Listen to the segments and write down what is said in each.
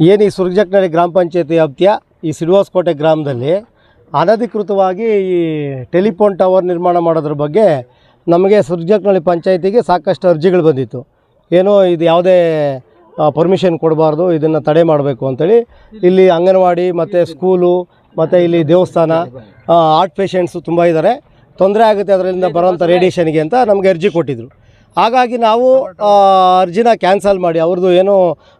ಏನು ಈ ಸುರ್ಜಕ್ನಳ್ಳಿ ಗ್ರಾಮ ಪಂಚಾಯತಿ ವ್ಯಾಪ್ತಿಯ ಈ ಸಿಲ್ವಾಸ್ಕೋಟೆ ಗ್ರಾಮದಲ್ಲಿ ಅನಧಿಕೃತವಾಗಿ ಈ ಟೆಲಿಫೋನ್ ಟವರ್ ನಿರ್ಮಾಣ ಮಾಡೋದ್ರ ಬಗ್ಗೆ ನಮಗೆ ಸುರ್ಜಕ್ನಳ್ಳಿ ಪಂಚಾಯತಿಗೆ ಸಾಕಷ್ಟು ಅರ್ಜಿಗಳು ಬಂದಿತ್ತು. ಏನೋ ಇದು ಯಾವುದೇ ಪರ್ಮಿಷನ್ ಕೊಡಬಾರ್ದು, ಇದನ್ನು ತಡೆ ಮಾಡಬೇಕು ಅಂಥೇಳಿ ಇಲ್ಲಿ ಅಂಗನವಾಡಿ, ಮತ್ತು ಸ್ಕೂಲು, ಮತ್ತು ಇಲ್ಲಿ ದೇವಸ್ಥಾನ ಆರ್ಟ್ ಪೇಷಂಟ್ಸು ತುಂಬ ಇದ್ದಾರೆ ತೊಂದರೆ ಆಗುತ್ತೆ ಅದರಿಂದ ಬರೋಂಥ ರೇಡಿಯೇಷನ್ಗೆ ಅಂತ ನಮಗೆ ಅರ್ಜಿ ಕೊಟ್ಟಿದ್ದರು ಹಾಗಾಗಿ ನಾವು ಅರ್ಜಿನ ಕ್ಯಾನ್ಸಲ್ ಮಾಡಿ, ಅವ್ರದ್ದು ಏನು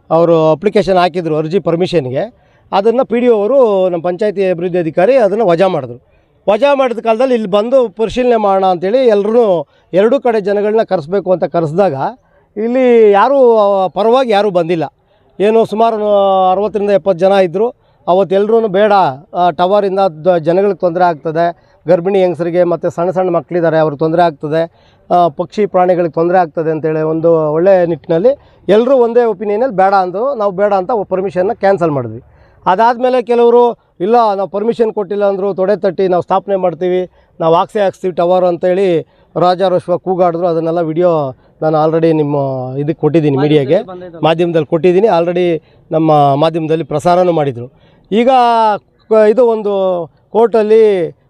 ಅವರು ಅಪ್ಲಿಕೇಶನ್ ಹಾಕಿದ್ರು, ಅರ್ಜಿ ಪರ್ಮಿಷನ್ಗೆ. ಅದನ್ನು ಪಿ ಡಿ ಅವರು ನಮ್ಮ ಪಂಚಾಯತಿ ಅಭಿವೃದ್ಧಿ ಅಧಿಕಾರಿ ಅದನ್ನು ವಜಾ ಮಾಡಿದ್ರು. ವಜಾ ಮಾಡಿದ ಕಾಲದಲ್ಲಿ ಇಲ್ಲಿ ಬಂದು ಪರಿಶೀಲನೆ ಮಾಡೋಣ ಅಂತೇಳಿ ಎಲ್ಲರೂ ಎರಡೂ ಕಡೆ ಜನಗಳನ್ನ ಕರೆಸ್ಬೇಕು ಅಂತ ಕರೆಸಿದಾಗ ಇಲ್ಲಿ ಯಾರೂ, ಪರವಾಗಿ ಯಾರೂ ಬಂದಿಲ್ಲ. ಏನು ಸುಮಾರು ಅರವತ್ತರಿಂದ ಎಪ್ಪತ್ತು ಜನ ಇದ್ದರು ಅವತ್ತೆಲ್ಲರೂ ಬೇಡ ಟವರಿಂದ ಜನಗಳಿಗೆ ತೊಂದರೆ ಆಗ್ತದೆ ಗರ್ಭಿಣಿ ಹೆಂಗಸರಿಗೆ ಮತ್ತು ಸಣ್ಣ ಸಣ್ಣ ಮಕ್ಕಳಿದ್ದಾರೆ ಅವ್ರಿಗೆ ತೊಂದರೆ ಆಗ್ತದೆ. ಪಕ್ಷಿ ಪ್ರಾಣಿಗಳಿಗೆ ತೊಂದರೆ ಆಗ್ತದೆ ಅಂತೇಳಿ ಒಂದು ಒಳ್ಳೆಯ ನಿಟ್ಟಿನಲ್ಲಿ ಎಲ್ಲರೂ ಒಂದೇ ಒಪಿನಿಯನಲ್ಲಿ ಬೇಡ ಅಂದರು ನಾವು ಬೇಡ ಅಂತ ಪರ್ಮಿಷನ್ನ ಕ್ಯಾನ್ಸಲ್ ಮಾಡಿದ್ವಿ. ಅದಾದಮೇಲೆ ಕೆಲವರು ಇಲ್ಲ ನಾವು ಪರ್ಮಿಷನ್ ಕೊಟ್ಟಿಲ್ಲ ಅಂದರು ತೊಡೆ ತಟ್ಟಿ ನಾವು ಸ್ಥಾಪನೆ ಮಾಡ್ತೀವಿ ನಾವು ಆಕ್ಸೆ ಹಾಕ್ಸ್ತೀವಿ ಟವರ್ ಅಂತೇಳಿ ರಾಜಾರೋಶ್ವ ಕೂಗಾಡಿದ್ರು. ಅದನ್ನೆಲ್ಲ ವಿಡಿಯೋ ನಾನು ಆಲ್ರೆಡಿ ನಿಮ್ಮ ಇದಕ್ಕೆ ಕೊಟ್ಟಿದ್ದೀನಿ ಮೀಡಿಯಾಗೆ ಮಾಧ್ಯಮದಲ್ಲಿ ಕೊಟ್ಟಿದ್ದೀನಿ ಆಲ್ರೆಡಿ ನಮ್ಮ ಮಾಧ್ಯಮದಲ್ಲಿ ಪ್ರಸಾರನೂ ಮಾಡಿದರು. ಈಗ ಇದು ಒಂದು ಕೋರ್ಟಲ್ಲಿ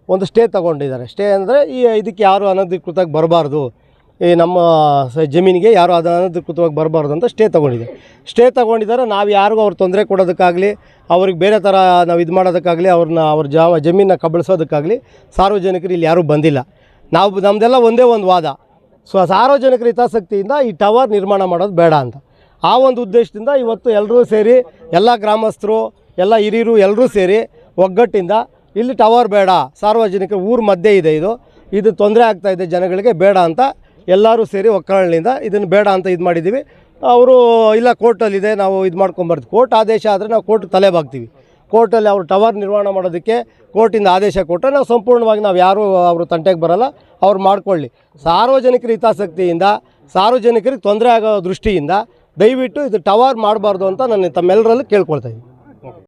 ಒಂದು ಸ್ಟೇ ತಗೊಂಡಿದ್ದಾರೆ. ಸ್ಟೇ ಅಂದರೆ ಈ ಇದಕ್ಕೆ ಯಾರು ಅನಧಿಕೃತವಾಗಿ ಬರಬಾರ್ದು. ಈ ನಮ್ಮ ಜಮೀನಿಗೆ ಯಾರು ಅದು ಅನಧಿಕೃತವಾಗಿ ಬರಬಾರ್ದು ಅಂತ ಸ್ಟೇ ತೊಗೊಂಡಿದೆ. ಸ್ಟೇ ತೊಗೊಂಡಿದ್ದಾರೆ, ನಾವು ಯಾರಿಗೂ ಅವ್ರು ತೊಂದರೆ ಕೊಡೋದಕ್ಕಾಗಲಿ, ಅವ್ರಿಗೆ ಬೇರೆ ಥರ ನಾವು ಇದು ಮಾಡೋದಕ್ಕಾಗಲಿ ಅವ್ರನ್ನ ಅವ್ರ ಜಾ ಜಮೀನನ್ನ ಕಬಳಿಸೋದಕ್ಕಾಗಲಿ ಸಾರ್ವಜನಿಕರು ಇಲ್ಲಿ ಯಾರೂ ಬಂದಿಲ್ಲ. ನಾವು ನಮ್ಮದೆಲ್ಲ ಒಂದೇ ಒಂದು ವಾದ. ಸೊ, ಸಾರ್ವಜನಿಕರ ಹಿತಾಸಕ್ತಿಯಿಂದ ಈ ಟವರ್ ನಿರ್ಮಾಣ ಮಾಡೋದು ಬೇಡ ಅಂತ. ಆ ಒಂದು ಉದ್ದೇಶದಿಂದ ಇವತ್ತು ಎಲ್ಲರೂ ಸೇರಿ, ಎಲ್ಲ ಗ್ರಾಮಸ್ಥರು, ಎಲ್ಲ ಹಿರಿಯರು ಎಲ್ಲರೂ ಸೇರಿ ಒಗ್ಗಟ್ಟಿಂದ ಇಲ್ಲಿ ಟವರ್ ಬೇಡ, ಸಾರ್ವಜನಿಕರು ಊರ ಮಧ್ಯೆ ಇದೆ ಇದು. ಇದು ತೊಂದರೆ ಆಗ್ತಾ ಇದೆ ಜನಗಳಿಗೆ, ಬೇಡ ಅಂತ ಎಲ್ಲರೂ ಸೇರಿ ಒಕ್ಕರಣೆಯಿಂದ ಇದನ್ನು ಬೇಡ ಅಂತ ಇದು ಮಾಡಿದ್ದೀವಿ. ಅವರು, ಇಲ್ಲ ಕೋರ್ಟಲ್ಲಿದೆ ನಾವು ಇದು ಮಾಡ್ಕೊಂಬರ್ತೀವಿ ಕೋರ್ಟ್ ಆದೇಶ ಆದರೆ ನಾವು ಕೋರ್ಟ್ ತಲೆ ಬಾಗ್ತೀವಿ. ಕೋರ್ಟಲ್ಲಿ ಅವರು ಟವರ್ ನಿರ್ಮಾಣ ಮಾಡೋದಕ್ಕೆ ಕೋರ್ಟಿಂದ ಆದೇಶ ಕೊಟ್ಟರೆ ನಾವು ಸಂಪೂರ್ಣವಾಗಿ ನಾವು ಯಾರೂ ಅವರು ತಂಟೆಗೆ ಬರಲ್ಲ, ಅವ್ರು ಮಾಡ್ಕೊಳ್ಳಿ. ಸಾರ್ವಜನಿಕರ ಹಿತಾಸಕ್ತಿಯಿಂದ, ಸಾರ್ವಜನಿಕರಿಗೆ ತೊಂದರೆ ಆಗೋ ದೃಷ್ಟಿಯಿಂದ ದಯವಿಟ್ಟು ಇದು ಟವರ್ ಮಾಡಬಾರ್ದು ಅಂತ ನಾನು ತಮ್ಮೆಲ್ಲರಲ್ಲೂ ಕೇಳ್ಕೊಳ್ತಾ ಇದ್ದೀನಿ.